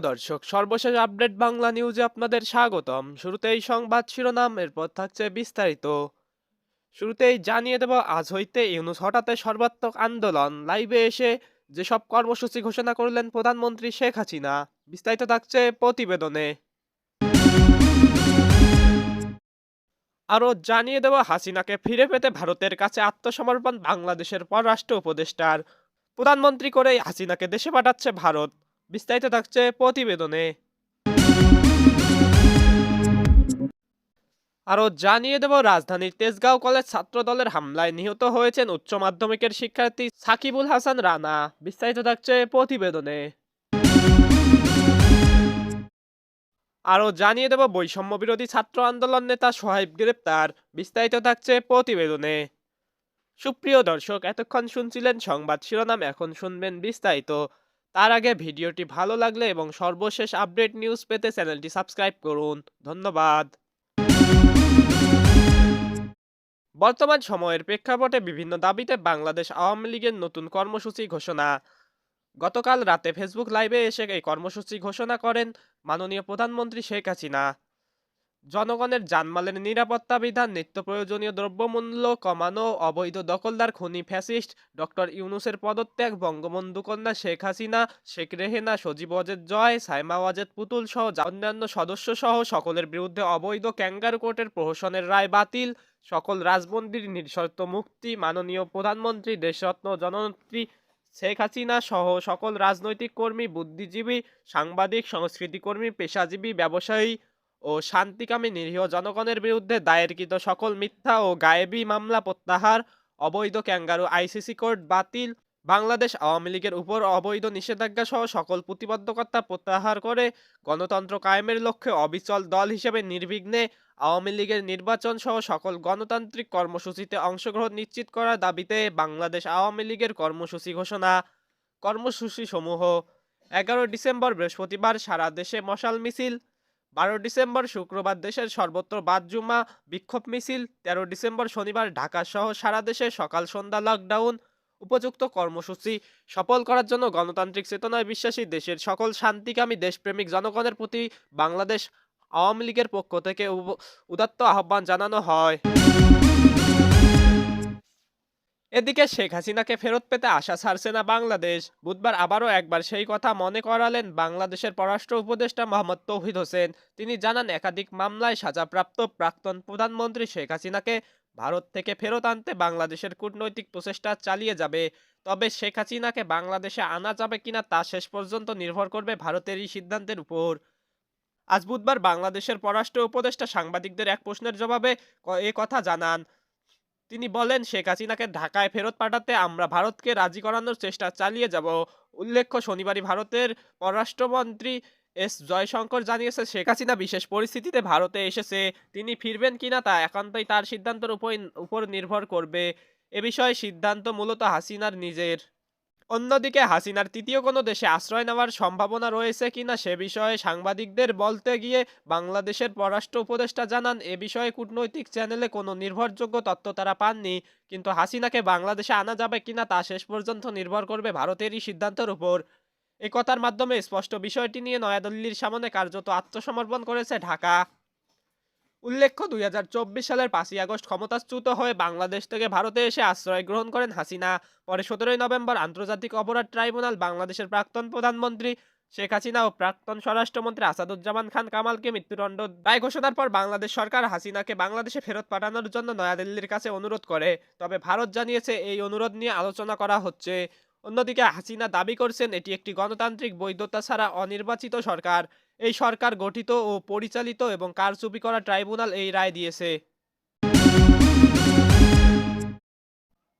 দর্শক সর্বশেষ আপডেট বাংলা নিউজে আপনাদের স্বাগতম। শুরুতেই সংবাদ শিরোনাম, এরপর থাকছে বিস্তারিত। শুরুতেই জানিয়ে দেব, আজ হইতে ইউনুস হঠাতে সর্বাত্মক আন্দোলন। লাইভে এসে যেসব কর্মসূচি ঘোষণা করলেন প্রধানমন্ত্রী শেখ হাসিনা, বিস্তারিত থাকছে প্রতিবেদনে। আরও জানিয়ে দেব, হাসিনাকে ফিরে পেতে ভারতের কাছে আত্মসমর্পণ বাংলাদেশের পররাষ্ট্র উপদেষ্টার। প্রধানমন্ত্রী করে হাসিনাকে দেশে পাঠাচ্ছে ভারত। বিস্তারিত থাকছে প্রতিবেদনে। আরও জানিয়ে দেব, রাজধানীর তেজগাঁও কলেজ ছাত্রদলের হামলায় নিহত হয়েছেন উচ্চ মাধ্যমিকের শিক্ষার্থী সাকিবুল হাসান রানা। বিস্তারিত থাকছে প্রতিবেদনে। আরও জানিয়ে দেব, বৈষম্য বিরোধী ছাত্র আন্দোলন নেতা সোহাইব গ্রেপ্তার। বিস্তারিত থাকছে প্রতিবেদনে। সুপ্রিয় দর্শক, এতক্ষণ শুনছিলেন সংবাদ শিরোনাম, এখন শুনবেন বিস্তারিত। তার আগে ভিডিওটি ভালো লাগলে এবং সর্বশেষ আপডেট নিউজ পেতে চ্যানেলটি সাবস্ক্রাইব করুন। ধন্যবাদ। বর্তমান সময়ের প্রেক্ষাপটে বিভিন্ন দাবিতে বাংলাদেশ আওয়ামী লীগের নতুন কর্মসূচি ঘোষণা। গতকাল রাতে ফেসবুক লাইভে এসে এই কর্মসূচি ঘোষণা করেন মাননীয় প্রধানমন্ত্রী শেখ হাসিনা। জনগণের জানমালের নিরাপত্তা বিধান, নিত্য প্রয়োজনীয় দ্রব্যমূল্য কমানো, অবৈধ দখলদার, খনি ফ্যাসিস্ট, ডক্টর ইউনুসের পদত্যাগ বঙ্গবন্ধু কন্যা শেখ হাসিনা, শেখ রেহেনা, সজীব ওয়াজেদ জয়, সাইমা ওয়াজেদ পুতুল সহ অন্যান্য সদস্য সহ সকলের বিরুদ্ধে অবৈধ ক্যাঙ্গারু কোর্টের প্রহসনের রায় বাতিল। সকল রাজবন্দির নিঃশর্ত মুক্তি, মাননীয় প্রধানমন্ত্রী, দেশরত্ন জননেত্রী শেখ হাসিনা সহ সকল রাজনৈতিক কর্মী, বুদ্ধিজীবী, সাংবাদিক, সংস্কৃতিকর্মী, পেশাজীবী, ব্যবসায়ী ও শান্তিকামী নিরীহ জনগণের বিরুদ্ধে দায়েরকৃত সকল মিথ্যা ও গায়েবী মামলা প্রত্যাহার, অবৈধ ক্যাঙ্গারু আইসিসি কোর্ট বাতিল, বাংলাদেশ আওয়ামী লীগের উপর অবৈধ নিষেধাজ্ঞা সহ সকল প্রতিবদ্ধকতা প্রত্যাহার করে গণতন্ত্র কায়েমের লক্ষ্যে অবিচল দল হিসেবে নির্বিঘ্নে আওয়ামী লীগের নির্বাচন সহ সকল গণতান্ত্রিক কর্মসূচিতে অংশগ্রহণ নিশ্চিত করার দাবিতে বাংলাদেশ আওয়ামী লীগের কর্মসূচি ঘোষণা। কর্মসূচি সমূহ এগারো ডিসেম্বর বৃহস্পতিবার সারা দেশে মশাল মিছিল বারো ডিসেম্বর শুক্রবার দেশের সর্বত্র বাদজুমা বিক্ষোভ মিছিল, তেরো ডিসেম্বর শনিবার ঢাকা সহ সারা দেশে সকাল সন্ধ্যা লকডাউন উপযুক্ত কর্মসূচি সফল করার জন্য গণতান্ত্রিক চেতনায় বিশ্বাসী দেশের সকল শান্তিকামী দেশপ্রেমিক জনগণের প্রতি বাংলাদেশ আওয়ামী লীগের পক্ষ থেকে উদাত্ত আহ্বান জানানো হয়। এদিকে শেখ হাসিনাকে ফেরত পেতে আশা ছাড়ছে না বাংলাদেশ। বুধবার আবারও একবার সেই কথা মনে করালেন বাংলাদেশের পররাষ্ট্র উপদেষ্টা মোহাম্মদ তৌহিদ হোসেন। তিনি জানান, একাধিক মামলায় সাজাপ্রাপ্ত প্রাক্তন প্রধানমন্ত্রী শেখ হাসিনাকে ভারত থেকে ফেরত আনতে বাংলাদেশের কূটনৈতিক প্রচেষ্টা চালিয়ে যাবে। তবে শেখ হাসিনাকে বাংলাদেশে আনা যাবে কিনা তা শেষ পর্যন্ত নির্ভর করবে ভারতের এই সিদ্ধান্তের উপর। আজ বুধবার বাংলাদেশের পররাষ্ট্র উপদেষ্টা সাংবাদিকদের এক প্রশ্নের জবাবে এ কথা জানান তিনি বলেন, শেখ হাসিনাকে ঢাকায় ফেরত পাঠাতে আমরা ভারতকে রাজি করানোর চেষ্টা চালিয়ে যাব। উল্লেখ্য, শনিবারই ভারতের পররাষ্ট্রমন্ত্রী এস জয়শঙ্কর জানিয়েছে শেখ হাসিনা বিশেষ পরিস্থিতিতে ভারতে এসেছে, তিনি ফিরবেন কিনা তা একান্তই তার সিদ্ধান্তের উপর উপর নির্ভর করবে। এ বিষয়ে সিদ্ধান্ত মূলত হাসিনার নিজের। অন্যদিকে হাসিনার তৃতীয় কোনো দেশে আশ্রয় নেওয়ার সম্ভাবনা রয়েছে কিনা সে বিষয়ে সাংবাদিকদের বলতে গিয়ে বাংলাদেশের পররাষ্ট্র উপদেষ্টা জানান, এ বিষয়ে কূটনৈতিক চ্যানেলে কোনো নির্ভরযোগ্য তথ্য তারা পাননি, কিন্তু হাসিনাকে বাংলাদেশে আনা যাবে কিনা তা শেষ পর্যন্ত নির্ভর করবে ভারতেরই সিদ্ধান্তের উপর। এ কথার মাধ্যমে স্পষ্ট বিষয়টি নিয়ে নয়াদিল্লির সামনে কার্যত আত্মসমর্পণ করেছে ঢাকা। উল্লেখ্য, দুই হাজার চব্বিশ সালের পাঁচই আগস্ট ক্ষমতাচ্যুত হয়ে বাংলাদেশ থেকে ভারতে এসে আশ্রয় গ্রহণ করেন হাসিনা। পরে সতেরোই নভেম্বর আন্তর্জাতিক অপরাধ ট্রাইব্যুনাল বাংলাদেশের প্রাক্তন প্রধানমন্ত্রী শেখ হাসিনা ও প্রাক্তন স্বরাষ্ট্রমন্ত্রী আসাদুজ্জামান খান কামালকে মৃত্যুদণ্ড রায় ঘোষণার পর বাংলাদেশ সরকার হাসিনাকে বাংলাদেশে ফেরত পাঠানোর জন্য নয়াদিল্লির কাছে অনুরোধ করে। তবে ভারত জানিয়েছে, এই অনুরোধ নিয়ে আলোচনা করা হচ্ছে। অন্যদিকে হাসিনা দাবি করছেন, এটি একটি গণতান্ত্রিক বৈধতা ছাড়া অনির্বাচিত সরকার। এই সরকার গঠিত ও পরিচালিত এবং কারচুপি করা ট্রাইব্যুনাল এই রায় দিয়েছে।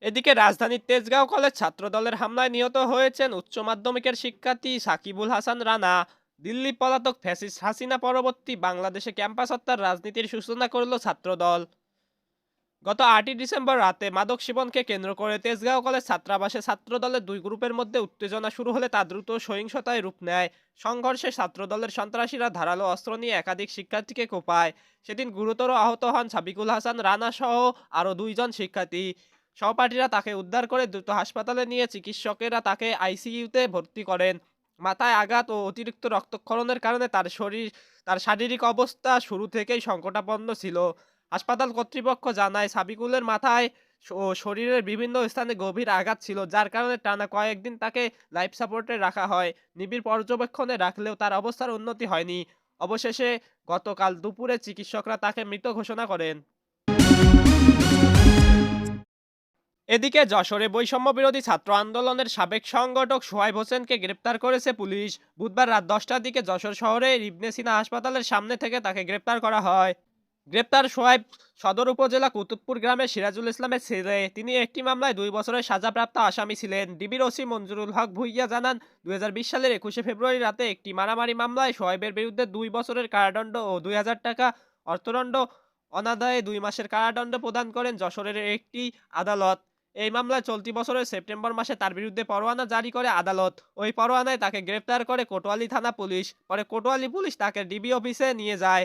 এদিকে রাজধানীর তেজগাঁও কলেজ ছাত্র দলের হামলায় নিহত হয়েছেন উচ্চ মাধ্যমিকের শিক্ষার্থী সাকিবুল হাসান রানা। দিল্লি পলাতক ফ্যাসিস হাসিনা পরবর্তী বাংলাদেশে ক্যাম্পাস হত্যার রাজনীতির সূচনা করল ছাত্রদল। গত আটই ডিসেম্বর রাতে মাদক সেবনকে কেন্দ্র করে তেজগাঁও কলেজ ছাত্রাবাসে ছাত্রদলের দুই গ্রুপের মধ্যে উত্তেজনা শুরু হলে তা দ্রুত সহিংসতায় রূপ নেয়। সংঘর্ষে ছাত্রদলের সন্ত্রাসীরা ধারালো অস্ত্র নিয়ে একাধিক শিক্ষার্থীকে কোপায়। সেদিন গুরুতর আহত হন সাবিকুল হাসান, রানা সহ আরও দুইজন শিক্ষার্থী। সহপাঠীরা তাকে উদ্ধার করে দ্রুত হাসপাতালে নিয়ে চিকিৎসকেরা তাকে আইসিইউতে ভর্তি করেন। মাথায় আঘাত ও অতিরিক্ত রক্তক্ষরণের কারণে তার শরীর, তার শারীরিক অবস্থা শুরু থেকেই সংকটাপন্ন ছিল। হাসপাতাল কর্তৃপক্ষ জানায়, সাবিকুলের মাথায় ও শরীরের বিভিন্ন স্থানে গভীর আঘাত ছিল, যার কারণে টানা কয়েকদিন তাকে লাইফ সাপোর্টে রাখা হয়। নিবিড় পর্যবেক্ষণে রাখলেও তার অবস্থার উন্নতি হয়নি। অবশেষে গতকাল দুপুরে চিকিৎসকরা তাকে মৃত ঘোষণা করেন। এদিকে যশোরে বৈষম্য বিরোধী ছাত্র আন্দোলনের সাবেক সংগঠক সোহাইব হোসেনকে গ্রেপ্তার করেছে পুলিশ। বুধবার রাত দশটার দিকে যশোর শহরে ইবনে সিনা হাসপাতালের সামনে থেকে তাকে গ্রেপ্তার করা হয়। গ্রেপ্তার সোহাইব সদর উপজেলা কুতুবপুর গ্রামের সিরাজুল ইসলামের ছেলে। তিনি একটি মামলায় দুই বছরের সাজাপ্রাপ্ত আসামি ছিলেন। ডিবির ওসি মঞ্জুরুল হক ভুইয়া জানান, দুই হাজার বিশ সালের একুশে ফেব্রুয়ারি রাতে একটি মারামারি মামলায় সোহাইবের বিরুদ্ধে দুই বছরের কারাদণ্ড ও দুই হাজার টাকা অর্থদণ্ড অনাদায়ে দুই মাসের কারাদণ্ড প্রদান করেন যশোরের একটি আদালত। এই মামলায় চলতি বছরের সেপ্টেম্বর মাসে তার বিরুদ্ধে পরোয়ানা জারি করে আদালত। ওই পরোয়ানায় তাকে গ্রেপ্তার করে কোটোয়ালি থানা পুলিশ। পরে কোটোয়ালি পুলিশ তাকে ডিবি অফিসে নিয়ে যায়।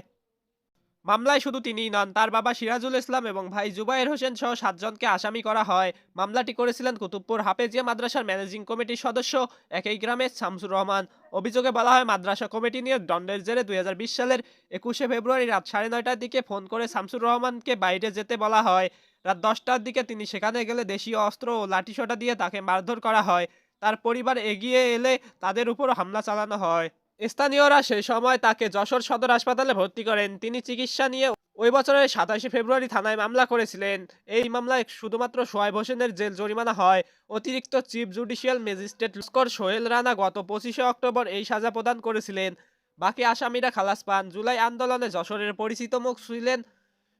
মামলায় শুধু তিনিই নন, তার বাবা সিরাজুল ইসলাম এবং ভাই জুবাইর হোসেন সহ সাতজনকে আসামি করা হয়। মামলাটি করেছিলেন কুতুবপুর হাফেজিয়া মাদ্রাসার ম্যানেজিং কমিটির সদস্য একই গ্রামের শামসুর রহমান। অভিযোগে বলা হয়, মাদ্রাসা কমিটি নিয়ে দণ্ডের জেরে দুই হাজার বিশ সালের একুশে ফেব্রুয়ারি রাত সাড়ে নয়টার দিকে ফোন করে শামসুর রহমানকে বাইরে যেতে বলা হয়। রাত দশটার দিকে তিনি সেখানে গেলে দেশীয় অস্ত্র ও লাঠিসোঁটা দিয়ে তাকে মারধর করা হয়। তার পরিবার এগিয়ে এলে তাদের উপর হামলা চালানো হয়। স্থানীয়রা সেই সময় তাকে যশোর সদর হাসপাতালে ভর্তি করেন। তিনি চিকিৎসা নিয়ে ওই বছরের সাতাশে ফেব্রুয়ারি থানায় মামলা করেছিলেন। এই মামলায় শুধুমাত্র সোহেব হোসেনের জেল জরিমানা হয়। অতিরিক্ত chief judicial magistrate Laskar Sohel Rana গত পঁচিশে অক্টোবর এই সাজা প্রদান করেছিলেন। বাকি আসামিরা খালাস পান। জুলাই আন্দোলনে যশোরের পরিচিত মুখ ছিলেন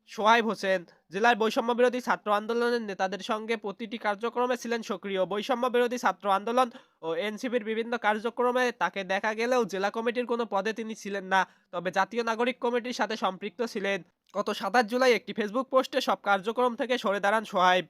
সোহাইব হোসেন, জেলার বৈষম্য বিরোধী ছাত্র আন্দোলনের নেতাদের সঙ্গে প্রতিটি কার্যক্রমে ছিলেন সক্রিয়। বৈষম্য বিরোধী ছাত্র আন্দোলন ও এনসিপির বিভিন্ন কার্যক্রমে তাকে দেখা গেলেও জেলা কমিটির কোনো পদে তিনি ছিলেন না, তবে জাতীয় নাগরিক কমিটির সাথে সম্পৃক্ত ছিলেন। গত সাতাশ জুলাই একটি ফেসবুক পোস্টে সব কার্যক্রম থেকে সরে দাঁড়ান সোহাইব।